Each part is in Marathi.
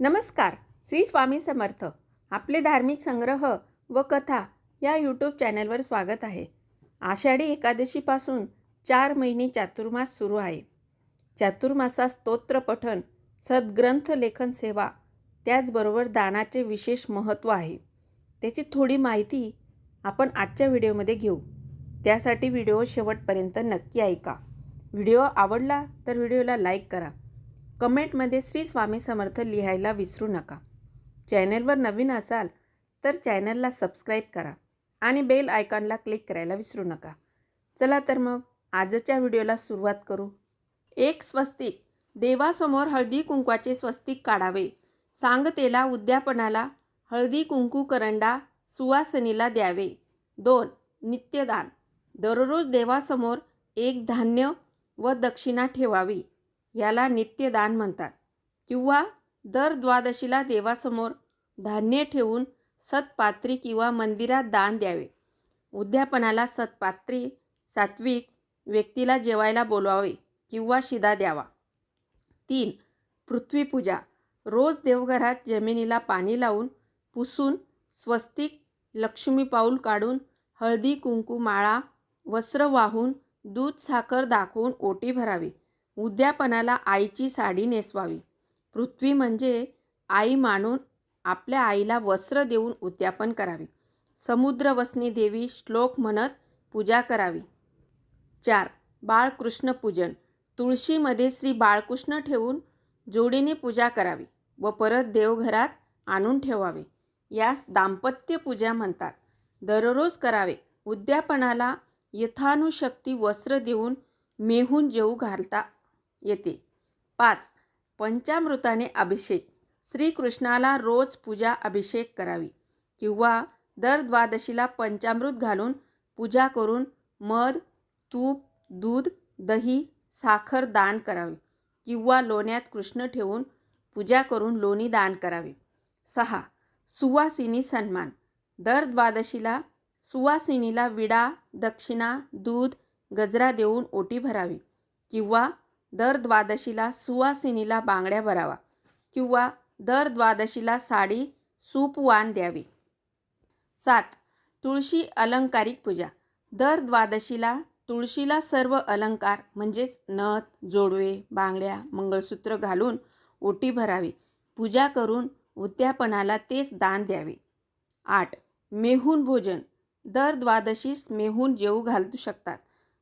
नमस्कार श्री स्वामी समर्थ. आपले धार्मिक संग्रह व कथा या यूट्यूब चॅनलवर स्वागत आहे. आषाढी एकादशीपासून चार महिने चातुर्मास सुरू आहे. चातुर्मासात स्तोत्र पठण सद्ग्रंथ लेखन सेवा त्याचबरोबर दानाचे विशेष महत्त्व आहे. त्याची थोडी माहिती आपण आजच्या व्हिडिओमध्ये घेऊ. त्यासाठी व्हिडिओ शेवटपर्यंत नक्की ऐका. व्हिडिओ आवडला तर व्हिडिओला लाईक करा. कमेंटमध्ये श्री स्वामी समर्थ लिहायला विसरू नका. चॅनलवर नवीन असाल तर चॅनलला सबस्क्राईब करा आणि बेल आयकॉनला क्लिक करायला विसरू नका. चला तर मग आजच्या व्हिडिओला सुरुवात करू. एक स्वस्तिक. देवासमोर हळदी कुंकवाचे स्वस्तिक काढावे. सांगतेला उद्यापनाला हळदी कुंकू करंडा सुवासनीला द्यावे. दोन. नित्यदान. दररोज देवासमोर एक धान्य व दक्षिणा ठेवावी. याला नित्यदान म्हणतात. किंवा दर द्वादशीला देवासमोर धान्य ठेवून सतपात्री किंवा मंदिरात दान द्यावे. उद्यापनाला सतपात्री सात्विक व्यक्तीला जेवायला बोलवावे किंवा शिदा द्यावा. तीन पृथ्वीपूजा. रोज देवघरात जमिनीला पाणी लावून पुसून स्वस्तिक लक्ष्मी पाऊल काढून हळदी कुंकू माळा वस्त्र वाहून दूध साखर दाखवून ओटी भरावी. उद्यापनाला आईची साडी नेसवावी. पृथ्वी म्हणजे आई मानून आपल्या आईला वस्त्र देऊन उद्यापन करावे. समुद्रवसनी देवी श्लोक म्हणत पूजा करावी. चार. बाळकृष्ण पूजन. तुळशीमध्ये श्री बाळकृष्ण ठेवून जोडीने पूजा करावी व परत देवघरात आणून ठेवावे. यास दाम्पत्य पूजा म्हणतात. दररोज करावे. उद्यापनाला यथानुशक्ती वस्त्र देऊन मेहून जेऊ घालता येते. पाच. पंचामृताने अभिषेक. श्रीकृष्णाला रोज पूजा अभिषेक करावी. किंवा दर द्वादशीला पंचामृत घालून पूजा करून मध तूप दूध दही साखर दान करावे. किंवा लोण्यात कृष्ण ठेवून पूजा करून लोणी दान करावे. सहा. सुवासिनी सन्मान. दर द्वादशीला सुवासिनीला विडा दक्षिणा दूध गजरा देऊन ओटी भरावी. किंवा दर द्वादशीला सुवासिनीला बांगड्या भरावा किंवा दर द्वादशीला साडी सूप वाण द्यावी. सात तुळशी अलंकारिक पूजा. दर द्वादशीला तुळशीला सर्व अलंकार म्हणजेच नथ जोडवे बांगड्या मंगळसूत्र घालून ओटी भरावी. पूजा करून उद्यापनाला तेच दान द्यावे. आठ मेहून भोजन. दर द्वादशीस मेहून जेऊ घालू शकतात.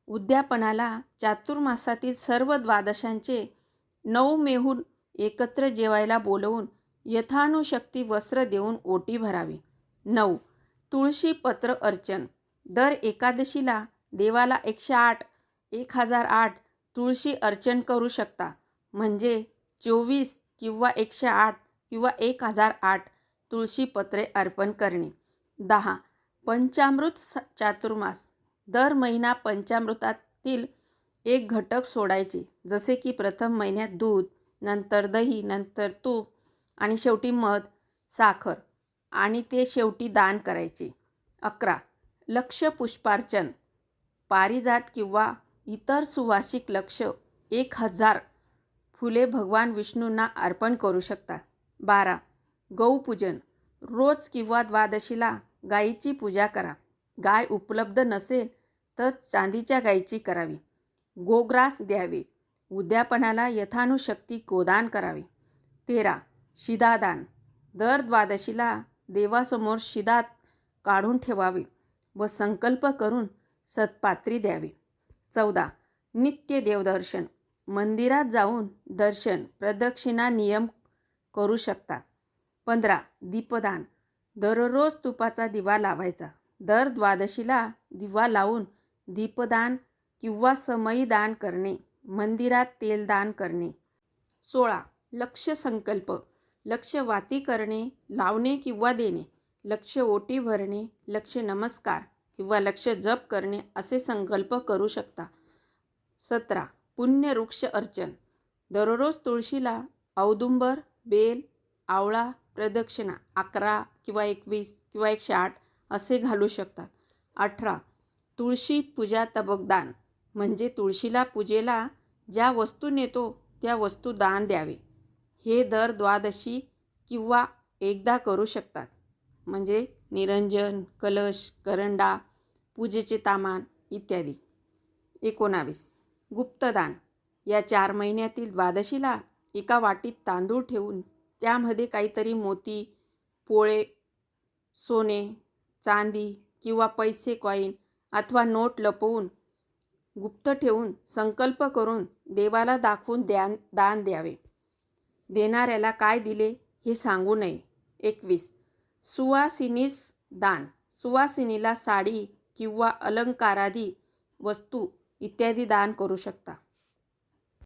उद्यापनाला चातुर्मासातील सर्व द्वादशांचे नऊ मेहून एकत्र जेवायला बोलवून यथानुशक्ती वस्त्र देऊन ओटी भरावी. नऊ. तुळशी पत्र अर्चन. दर एकादशीला देवाला एकशे आठ एक हजार आठ तुळशी अर्चन करू शकता. म्हणजे चोवीस किंवा एकशे आठ किंवा एक हजार आठ तुळशी पत्रे अर्पण करणे. दहा. पंचामृत स चातुर्मास. दर महिना पंचामृतातील एक घटक सोडायचे. जसे की प्रथम महिन्यात दूध नंतर दही नंतर तूप आणि शेवटी मध साखर आणि ते शेवटी दान करायचे. अकरा. लक्ष पुष्पार्चन. पारिजात किंवा इतर सुवासिक लक्ष एक हजार फुले भगवान विष्णूंना अर्पण करू शकतात. बारा. गौपूजन. रोज किंवा द्वादशीला गायीची पूजा करा. गाय उपलब्ध नसेल तर चांदीच्या गायीची करावी. गोग्रास द्यावे. उद्यापनाला यथानुशक्ती गोदान करावे. तेरा. शिदादान दर द्वादशीला देवासमोर शिदात काढून ठेवावे व संकल्प करून सत्पात्री द्यावे. चौदा. नित्य देवदर्शन. मंदिरात जाऊन दर्शन प्रदक्षिणा नियम करू शकता. पंधरा. दीपदान. दररोज तुपाचा दिवा लावायचा. दर द्वादशीला दिवा लावून दीपदान किंवा समयी दान करणे मंदिरात तेलदान करणे. सोळा. लक्ष संकल्प. लक्ष वाती करणे लावणे किंवा देणे. लक्ष ओटी भरणे लक्ष नमस्कार किंवा लक्ष जप करणे असे संकल्प करू शकता. सतरा. पुण्यवृक्ष अर्चन. दररोज तुळशीला औदुंबर बेल आवळा प्रदक्षिणा अकरा किंवा एकवीस किंवा एकशे आठ असे घालू शकतात. अठरा. तुळशी पूजा तबकदान. म्हणजे तुळशीला पूजेला ज्या वस्तू नेतो त्या वस्तू दान द्यावे. हे दर द्वादशी किंवा एकदा करू शकतात. म्हणजे निरंजन कलश करंडा पूजेचे तामान इत्यादी. एकोणावीस. गुप्तदान. या चार महिन्यातील द्वादशीला एका वाटीत तांदूळ ठेवून त्यामध्ये काहीतरी मोती पोळे सोने चांदी किंवा पैसे कॉईन अथवा नोट लपवून गुप्त ठेवून संकल्प करून देवाला दाखवून द्या दान द्यावे. देणाऱ्याला काय दिले हे सांगू नये. एकवीस. सुवासिनीस दान. सुवासिनीला साडी किंवा अलंकारादी वस्तू इत्यादी दान करू शकता.